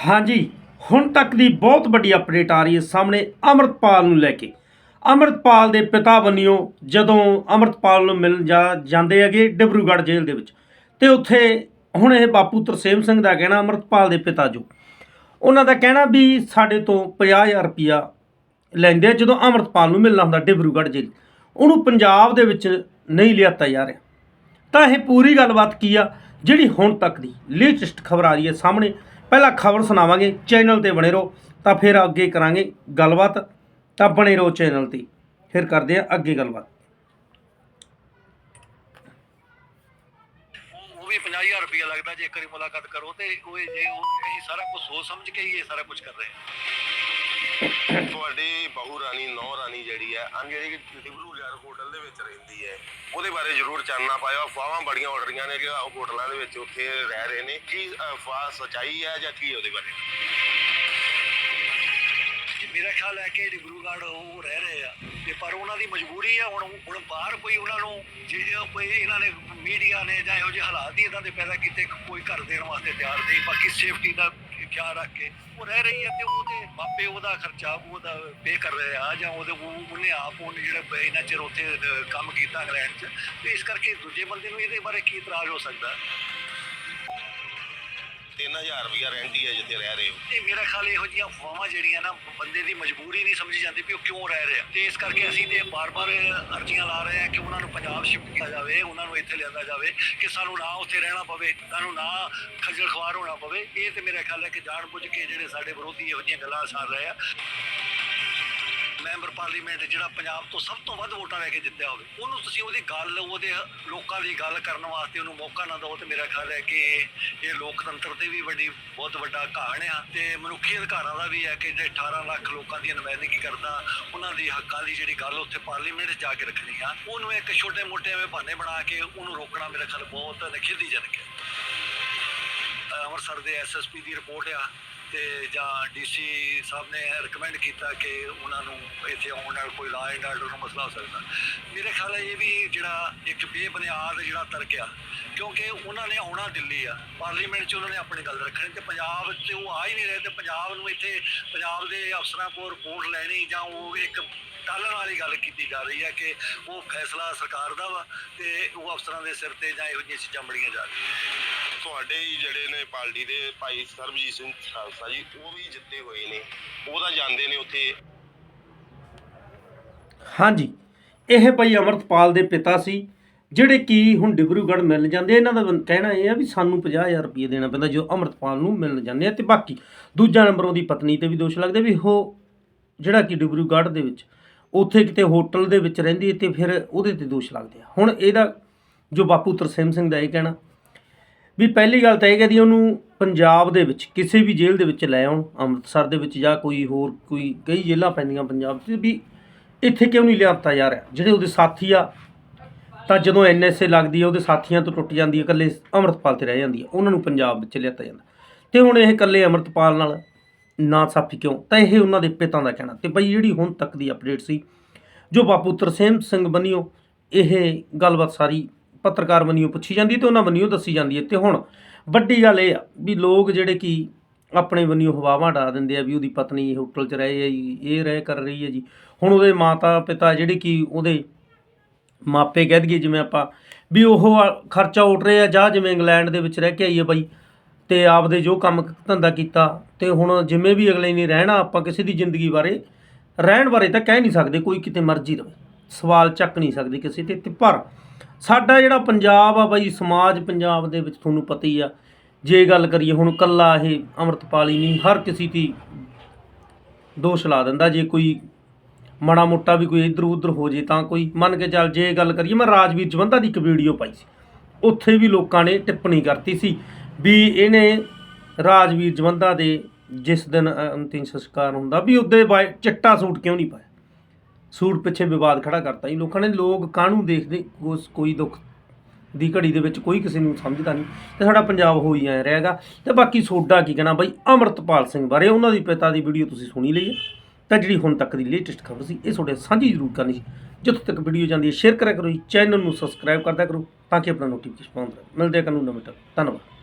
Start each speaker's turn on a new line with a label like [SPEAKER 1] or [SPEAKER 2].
[SPEAKER 1] ਹਾਂਜੀ, ਹੁਣ ਤੱਕ ਦੀ ਬਹੁਤ ਵੱਡੀ ਅਪਡੇਟ ਆ ਰਹੀ ਹੈ ਸਾਹਮਣੇ ਅਮਰਤਪਾਲ ਨੂੰ ਲੈ ਕੇ। ਅਮਰਤਪਾਲ ਦੇ ਪਿਤਾ ਬੰਨਿਓ ਜਦੋਂ ਅਮਰਤਪਾਲ ਨੂੰ ਮਿਲਣ ਜਾ ਜਾਂਦੇ ਹੈਗੇ ਡਿਬਰੂਗੜ੍ਹ ਜੇਲ੍ਹ ਦੇ ਵਿੱਚ, ਤੇ ਉੱਥੇ ਹੁਣ ਇਹ ਬਾਪੂ ਤਰਸੇਮ ਸਿੰਘ ਦਾ ਕਹਿਣਾ ਅਮਰਤਪਾਲ ਦੇ ਪਿਤਾ ਜੋ। ਉਹਨਾਂ ਦਾ ਕਹਿਣਾ ਵੀ ਸਾਡੇ ਤੋਂ 50000 ਰੁਪਿਆ ਲੈਂਦੇ ਆ ਜਦੋਂ ਅਮਰਤਪਾਲ ਨੂੰ ਮਿਲਣਾ ਹੁੰਦਾ ਡਿਬਰੂਗੜ੍ਹ ਜੇਲ੍ਹ। ਉਹਨੂੰ ਪੰਜਾਬ ਦੇ ਵਿੱਚ ਨਹੀਂ ਲਿਆਤਾ ਜਾ ਰਿਹਾ। ਤਾਂ ਇਹ ਪੂਰੀ ਗੱਲਬਾਤ ਕੀ ਆ? ਜਿਹੜੀ ਹੁਣ ਤੱਕ ਦੀ ਲੇਟੈਸਟ ਖਬਰ ਆ ਰਹੀ ਹੈ ਸਾਹਮਣੇ। ਪਹਿਲਾਂ ਖਬਰ ਸੁਣਾਵਾਂਗੇ ਚੈਨਲ ਤੇ ਬਣੇ ਰਹੋ, ਤਾਂ ਫਿਰ ਅੱਗੇ ਕਰਾਂਗੇ ਗੱਲਬਾਤ, ਤਾਂ ਬਣੇ ਰਹੋ ਚੈਨਲ ਤੇ। ਫਿਰ ਕਰਦੇ ਆ ਅੱਗੇ ਗੱਲਬਾਤ।
[SPEAKER 2] ਉਹ ਉਹ ਵੀ 50000 ਰੁਪਇਆ ਲੱਗਦਾ, ਜੇ ਇੱਕ ਵਾਰੀ ਮੁਲਾਕਾਤ ਕਰੋ ਤੇ ਉਹ ਜੇ ਉਹ ਅਸੀਂ ਸਾਰਾ ਕੁਝ ਸੋਚ ਸਮਝ ਕੇ ਹੀ ਇਹ ਸਾਰਾ ਕੁਝ ਕਰ ਰਹੇ ਹਾਂ
[SPEAKER 3] ਤੁਹਾਡੀ ਬਹੂ ਰਾਣੀ, ਨੌ ਰਾਣੀ ਜਿਹੜੀ ਹੈ, ਅਨ ਜਿਹੜੀ ਕਿ ਡਿਬਰੂ ਯਾਰ ਹੋਟਲ ਦੇ ਵਿੱਚ ਰਹਿੰਦੀ ਹੈ, ਉਹਦੇ ਬਾਰੇ ਜ਼ਰੂਰ ਚਾਨਣਾ ਪਾਇਓ। ਅਫਵਾਹਾਂ ਬੜੀਆਂ ਉੱਡ ਰਹੀਆਂ ਨੇ ਕਿ ਉਹ ਹੋਟਲਾਂ ਦੇ ਵਿੱਚ ਉੱਥੇ ਰਹਿ ਰਹੇ ਨੇ। ਕੀ ਅਫਵਾਹ ਸਚਾਈ ਹੈ ਜਾਂ ਕੀ ਉਹਦੇ ਬਾਰੇ?
[SPEAKER 2] ਮੇਰਾ ਖਿਆਲ ਹੈ ਕਿ ਡਿਬਰੂਗੜ੍ਹ ਉਹ ਰਹਿ ਰਹੇ ਆ। ਤੇ ਪਰ ਉਹਨਾਂ ਦੀ ਮਜਬੂਰੀ ਆ, ਹੁਣ ਹੁਣ ਬਾਹਰ ਕੋਈ ਉਹਨਾਂ ਨੂੰ ਜਿਹੜੇ ਕੋਈ ਇਹਨਾਂ ਨੇ ਮੀਡੀਆ ਨੇ ਜਾਂ ਇਹੋ ਜਿਹੇ ਹਾਲਾਤ ਹੀ ਇਦਾਂ ਦੇ ਪੈਦਾ ਕੀਤੇ, ਕੋਈ ਘਰ ਦੇਣ ਵਾਸਤੇ ਤਿਆਰ ਨਹੀਂ, ਬਾਕੀ ਸੇਫਟੀ ਦਾ ਖਿਆਲ ਰੱਖ ਕੇ ਉਹ ਰਹਿ ਰਹੀ ਹੈ ਤੇ ਉਹਦੇ ਮਾਪੇ ਉਹਦਾ ਖਰਚਾ ਉਹਦਾ ਪੇ ਕਰ ਰਹੇ ਆ ਜਾਂ ਉਹਦੇ ਉਹ- ਉਹਨੇ ਆਪ ਉਹਨੇ ਜਿਹੜਾ ਇਹਨਾਂ ਚਿਰ ਉੱਥੇ ਅਹ, ਕੰਮ ਕੀਤਾ ਇੰਗਲੈਂਡ 'ਚ ਤੇ ਇਸ ਕਰਕੇ ਦੂਜੇ ਬੰਦੇ ਨੂੰ ਇਹਦੇ ਬਾਰੇ ਕੀ ਇਤਰਾਜ਼ ਹੋ ਸਕਦਾ?
[SPEAKER 3] 3000 ਰੁਪਇਆ ਰੈਂਟ ਹੀ ਹੈ ਜਿੱਥੇ ਰਹਿ ਰਹੇ ਹੋ।
[SPEAKER 2] ਇਹ ਮੇਰਾ ਖਿਆਲ ਇਹੋ ਜਿਹੀਆਂ ਅਫਵਾਹਾਂ ਜਿਹੜੀਆਂ ਨਾ, ਬੰਦੇ ਦੀ ਮਜਬੂਰੀ ਨਹੀਂ ਸਮਝੀ ਜਾਂਦੀ ਵੀ ਉਹ ਕਿਉਂ ਰਹਿ ਰਿਹਾ। ਤੇ ਇਸ ਕਰਕੇ ਅਸੀਂ ਤੇ ਬਾਰ-ਬਾਰ ਅਰਜ਼ੀਆਂ ਲਾ ਰਹੇ ਹਾਂ ਕਿ ਉਹਨਾਂ ਨੂੰ ਪੰਜਾਬ ਸ਼ਿਫਟ ਕੀਤਾ ਜਾਵੇ, ਉਹਨਾਂ ਨੂੰ ਇੱਥੇ ਲਿਆਂਦਾ ਜਾਵੇ, ਕਿ ਸਾਨੂੰ ਨਾ ਉੱਥੇ ਰਹਿਣਾ ਪਵੇ, ਸਾਨੂੰ ਨਾ ਖੱਜਲ ਖਵਾਰ ਹੋਣਾ ਪਵੇ। ਇਹ ਤੇ ਮੇਰਾ ਖਿਆਲ ਹੈ ਕਿ ਜਾਣ ਬੁੱਝ ਕੇ ਜਿਹੜੇ ਸਾਡੇ ਵਿਰੋਧੀ ਇਹੋ ਜਿਹੀਆਂ ਗੱਲਾਂ ਸਾਰ ਰਹੇ ਆ। ਮੈਂਬਰ ਪਾਰਲੀਮੈਂਟ ਜਿਹੜਾ ਪੰਜਾਬ ਤੋਂ ਸਭ ਤੋਂ ਵੱਧ ਵੋਟਾਂ ਲੈ ਕੇ ਜਿੱਤਿਆ ਹੋਵੇ, ਉਹਨੂੰ ਤੁਸੀਂ ਉਹਦੀ ਗੱਲ, ਉਹਦੇ ਲੋਕਾਂ ਦੀ ਗੱਲ ਕਰਨ ਵਾਸਤੇ ਉਹਨੂੰ ਮੌਕਾ ਨਾ ਦਿਓ ਤੇ ਮੇਰਾ ਖਿਆਲ ਹੈ ਕਿ ਇਹ ਲੋਕਤੰਤਰ ਤੇ ਵੀ ਵੱਡੀ, ਬਹੁਤ ਵੱਡਾ ਘਾਣ ਆ ਤੇ ਮਨੁੱਖੀ ਅਧਿਕਾਰਾਂ ਦਾ ਵੀ ਹੈ ਕਿ ਜੇ 18 ਲੱਖ ਲੋਕਾਂ ਦੀ ਨੁਮਾਇੰਦਗੀ ਕਰਦਾ, ਉਹਨਾਂ ਦੇ ਹੱਕਾਂ ਦੀ ਜਿਹੜੀ ਗੱਲ ਉੱਥੇ ਪਾਰਲੀਮੈਂਟ 'ਚ ਜਾ ਕੇ ਰੱਖਣੀ ਆ, ਉਹਨੂੰ ਇੱਕ ਛੋਟੇ ਮੋਟੇ ਐਵੇਂ ਬਹਾਨੇ ਬਣਾ ਕੇ ਉਹਨੂੰ ਰੋਕਣਾ ਮੇਰਾ ਖਿਆਲ ਬਹੁਤ ਨਖੇਦੀਜਨਕ ਹੈ। ਅੰਮ੍ਰਿਤਸਰ ਦੇ ਐਸਐਸਪੀ ਦੀ ਰਿਪੋਰਟ ਆ ਤੇ ਜਾਂ ਡੀਸੀ ਸਾਹਿਬ ਨੇ ਰეკਮੈਂਡ ਕੀਤਾ ਕਿ ਉਹਨਾਂ ਨੂੰ ਇੱਥੇ ਆਉਣ ਨਾਲ ਕੋਈ ਲਾ ਐਂਡ ਆਰਡਰ ਨੂੰ ਮਸਲਾ ਹੋ ਸਕਦਾ। ਮੇਰੇ ਖਿਆਲ ਹੈ ਇਹ ਵੀ ਜਿਹੜਾ ਇੱਕ ਬੇਬੁਨਿਆਦ ਜਿਹੜਾ ਤਰਕ ਆ, ਕਿਉਂਕਿ ਉਹਨਾਂ ਨੇ ਆਉਣਾ ਦਿੱਲੀ ਆ, ਪਾਰਲੀਮੈਂਟ 'ਚ ਉਹਨਾਂ ਨੇ ਆਪਣੀ ਗੱਲ ਰੱਖਣੀ ਤੇ ਪੰਜਾਬ 'ਚ ਉਹ ਆ ਹੀ ਨਹੀਂ ਰਹੇ ਤੇ ਪੰਜਾਬ ਨੂੰ ਇੱਥੇ ਪੰਜਾਬ ਦੇ ਅਫਸਰਾਂ ਕੋਲ ਰਿਪੋਰਟ ਲੈਣੀ ਜਾਂ ਉਹ ਇੱਕ ਟਾਲਣ ਵਾਲੀ ਗੱਲ ਕੀਤੀ ਜਾ ਰਹੀ ਹੈ ਕਿ ਉਹ ਫੈਸਲਾ ਸਰਕਾਰ ਦਾ ਵਾ ਤੇ ਉਹ ਅਫਸਰਾਂ ਦੇ ਸਿਰ ਤੇ ਜਾਂ ਇਹੋ ਜਿਹੀਆਂ ਚੀਜ਼ਾਂ ਬੜੀਆਂ ਜਾ ਰਹੀਆਂ।
[SPEAKER 3] ਤੁਹਾਡੇ ਹੀ ਜਿਹੜੇ ਨੇ ਪਾਰਟੀ ਦੇ ਭਾਈ ਸਰਬਜੀਤ ਸਿੰਘ ਖਾਲਸਾ ਜੀ, ਉਹ ਵੀ ਜਿੱਤੇ ਹੋਏ ਨੇ। ਉਹਦਾ ਜਾਂਦੇ ਨੇ ਉੱਥੇ।
[SPEAKER 1] ਹਾਂਜੀ, ਇਹ ਭਾਈ ਅਮਰਤਪਾਲ ਦੇ ਪਿਤਾ ਸੀ, ਜਿਹੜੇ ਕੀ ਹੁਣ ਡਿਬਰੂਗੜ੍ਹ ਮਿਲ ਜਾਂਦੇ, ਇਹਨਾਂ ਦਾ ਕਹਿਣਾ ਇਹ ਆ ਵੀ ਸਾਨੂੰ 50000 ਰੁਪਏ ਦੇਣਾ ਪੈਂਦਾ, ਜੋ ਅਮਰਤਪਾਲ ਨੂੰ ਮਿਲਣ ਜਾਂਦੇ ਆ, ਤੇ ਬਾਕੀ ਦੂਜਾ ਨੰਬਰ ਉਹਦੀ ਪਤਨੀ ਤੇ ਵੀ ਦੋਸ਼ ਲੱਗਦੇ ਵੀ ਉਹ ਜਿਹੜਾ ਕਿ ਡਿਬਰੂਗੜ੍ਹ ਦੇ ਵਿੱਚ, ਉੱਥੇ ਕਿਤੇ ਹੋਟਲ ਦੇ ਵਿੱਚ ਰਹਿੰਦੀ ਤੇ ਫਿਰ ਉਹਦੇ ਤੇ ਦੋਸ਼ ਲੱਗਦੇ ਆ। ਹੁਣ ਇਹਦਾ ਜੋ ਬਾਪੂ ਤਰਸੇਮ ਸਿੰਘ ਦਾ ਇਹ ਕਹਿਣਾ ਵੀ ਪਹਿਲੀ ਗੱਲ ਤਾਂ ਇਹ ਕਹਦੀ ਉਹਨੂੰ ਪੰਜਾਬ ਦੇ ਵਿੱਚ, ਕਿਸੇ ਵੀ ਜੇਲ੍ਹ ਦੇ ਵਿੱਚ ਲੈ ਆਉਣ, ਅੰਮ੍ਰਿਤਸਰ ਦੇ ਵਿੱਚ ਜਾਂ ਕੋਈ ਹੋਰ, ਕੋਈ ਕਈ ਜੇਲ੍ਹਾਂ ਪੈਂਦੀਆਂ ਪੰਜਾਬ 'ਚ ਵੀ ਇੱਥੇ ਕਿਉਂ ਨਹੀਂ ਲਿਆਤਾ ਜਾ ਰਿਹਾ? ਜਿਹੜੇ ਉਹਦੇ ਸਾਥੀ ਆ, ਤਾਂ ਜਦੋਂ ਐਨਐਸਏ ਲੱਗਦੀ ਹੈ ਉਹਦੇ ਸਾਥੀਆਂ ਤੋਂ ਟੁੱਟ ਜਾਂਦੀ ਹੈ ਇਕੱਲੇ ਅੰਮ੍ਰਿਤਪਾਲ ਤੇ ਰਹਿ ਜਾਂਦੀ ਹੈ ਉਹਨਾਂ ਨੂੰ ਪੰਜਾਬ ਵਿੱਚ ਲਿਆਤਾ ਜਾਂਦਾ। ਤੇ ਹੁਣ ਇਹ ਇਕੱਲੇ ਅੰਮ੍ਰਿਤਪਾਲ ਨਾਲ ਨਾ ਸਾਫੀ ਕਿਉਂ? ਤਾਂ ਇਹ ਉਹਨਾਂ ਦੇ ਪਿਤਾ ਦਾ ਕਹਿਣਾ। ਤੇ ਬਈ ਜਿਹੜੀ ਹੁਣ ਤੱਕ ਦੀ ਅਪਡੇਟ ਸੀ, ਜੋ ਬਾਪੂ ਤਰਸੇਮ ਸਿੰਘ ਬੰਨਿਓ, ਇਹ ਗੱਲਬਾਤ ਸਾਰੀ ਪੱਤਰਕਾਰ ਬੰਨਿਓ ਪੁੱਛੀ ਜਾਂਦੀ ਹੈ ਤੇ ਉਹਨਾਂ ਬੰਨਿਓ ਦੱਸੀ ਜਾਂਦੀ ਹੈ ਤੇ ਹੁਣ ਵੱਡੀ ਗੱਲ ਇਹ ਆ ਵੀ ਲੋਕ ਜਿਹੜੇ ਕਿ ਆਪਣੇ ਬੰਨਿਓ ਹਵਾਵਾਂ ਡਾ ਦਿੰਦੇ ਆ ਵੀ ਉਹਦੀ ਪਤਨੀ ਹੋਟਲ 'ਚ ਰਹੇ ਹੈ ਜੀ, ਇਹ ਰਹਿ ਕਰ ਰਹੀ ਹੈ ਜੀ। ਹੁਣ ਉਹਦੇ ਮਾਤਾ ਪਿਤਾ ਜਿਹੜੇ ਕਿ ਉਹਦੇ ਮਾਪੇ ਕਹਿ ਦਈਏ ਜਿਵੇਂ ਆਪਾਂ ਵੀ ਉਹ ਖਰਚਾ ਉੱਠ ਰਹੇ ਆ ਜਾਂ ਜਿਵੇਂ ਇੰਗਲੈਂਡ ਦੇ ਵਿੱਚ ਰਹਿ ਕੇ ਆਈਏ ਬਾਈ ਤੇ ਆਪਦੇ ਜੋ ਕੰਮ ਧੰਦਾ ਕੀਤਾ ਤੇ ਹੁਣ ਜਿਵੇਂ ਵੀ ਅਗਲੇ ਨੇ ਰਹਿਣਾ ਆਪਾਂ ਕਿਸੇ ਦੀ ਜ਼ਿੰਦਗੀ ਬਾਰੇ ਰਹਿਣ ਬਾਰੇ ਤਾਂ ਕਹਿ ਨਹੀਂ ਸਕਦੇ, ਕੋਈ ਕਿਤੇ ਮਰਜ਼ੀ ਰਵੇ। ਸਵਾਲ ਚੱਕ ਨਹੀਂ ਸਕਦੇ ਕਿਸੇ ਤੇ ਤੇ ਪਰ ਸਾਡਾ ਜਿਹੜਾ ਪੰਜਾਬ ਆ ਬਾਈ, ਸਮਾਜ ਪੰਜਾਬ ਦੇ ਵਿੱਚ ਤੁਹਾਨੂੰ ਪਤਾ ਹੀ ਆ। ਜੇ ਗੱਲ ਕਰੀਏ ਹੁਣ ਕੱਲਾ ਇਹ ਅੰਮ੍ਰਿਤਪਾਲ ਨਹੀਂ, ਹਰ ਕਿਸੇ ਦੀ ਦੋਸ਼ ਲਾ ਦਿੰਦਾ। ਜੇ ਕੋਈ ਮਾੜਾ ਮੋਟਾ ਵੀ ਕੋਈ ਇੱਧਰ ਉੱਧਰ ਹੋ ਜੇ ਤਾਂ ਕੋਈ। ਮੰਨ ਕੇ ਚੱਲ ਜੇ ਗੱਲ ਕਰੀਏ, ਮੈਂ ਰਾਜਵੀਰ ਜਵੰਦਾ ਦੀ ਇੱਕ ਵੀਡੀਓ ਪਾਈ ਸੀ। ਉੱਥੇ ਵੀ ਲੋਕਾਂ ਨੇ ਟਿੱਪਣੀ ਕਰਤੀ ਸੀ ਵੀ ਇਹਨੇ ਰਾਜਵੀਰ ਜਵੰਦਾ ਦੇ ਜਿਸ ਦਿਨ ਅੰਤਿਮ ਸੰਸਕਾਰ ਹੁੰਦਾ, ਵੀ ਉਹਦੇ ਵਾਈ- ਚਿੱਟਾ ਸੂਟ ਕਿਉਂ ਨਹੀਂ ਪਾਇਆ? ਸੂਟ ਪਿੱਛੇ ਵਿਵਾਦ ਖੜਾ ਕਰਤਾ ਜੀ। ਲੋਕਾਂ ਨੇ ਲੋਕ ਕਾਹਨੂੰ ਦੇਖਦੇ? ਉਸ ਕੋਈ ਦੁੱਖ ਦੀ ਘੜੀ ਦੇ ਵਿੱਚ ਕੋਈ ਕਿਸੇ ਨੂੰ ਸਮਝਦਾ ਨਹੀਂ। ਤੇ ਸਾਡਾ ਪੰਜਾਬ ਹੋ ਹੀ ਆਇਆ ਰਹੇਗਾ ਤੇ ਬਾਕੀ ਸੋਡਾ ਕੀ ਕਹਿਣਾ ਬਾਈ? ਅਮਰਤਪਾਲ ਸਿੰਘ ਬਾਰੇ ਉਹਨਾਂ ਦੀ ਪਿਤਾ ਦੀ ਵੀਡੀਓ ਤੁਸੀਂ ਸੁਣੀ ਲਈ ਹੈ। ਤਾਂ ਜਿਹੜੀ ਹੁਣ ਤੱਕ ਦੀ ਲੇਟੈਸਟ ਖਬਰ ਸੀ, ਇਹ ਤੁਹਾਡੇ ਸਾਂਝੀ ਜ਼ਰੂਰ ਕਰਨੀ ਸੀ। ਜਿੱਥੋਂ ਤੱਕ ਵੀਡੀਓ ਜਾਂਦੀ ਹੈ ਸ਼ੇਅਰ ਕਰਿਆ ਕਰੋ ਜੀ। ਚੈਨਲ ਨੂੰ ਸਬਸਕ੍ਰਾਈਬ ਕਰਦਾ ਕਰੋ, ਤਾਂ ਕਿ ਆਪਣਾ ਨੋਟੀਫਿਕੇਸ਼ਨ ਪਾਉਂਦਾ ਮਿਲਦੇ ਆ ਕਾਨੂੰਨ ਨਵੇਂ ਤੱਕ ਧੰਨਵਾਦ।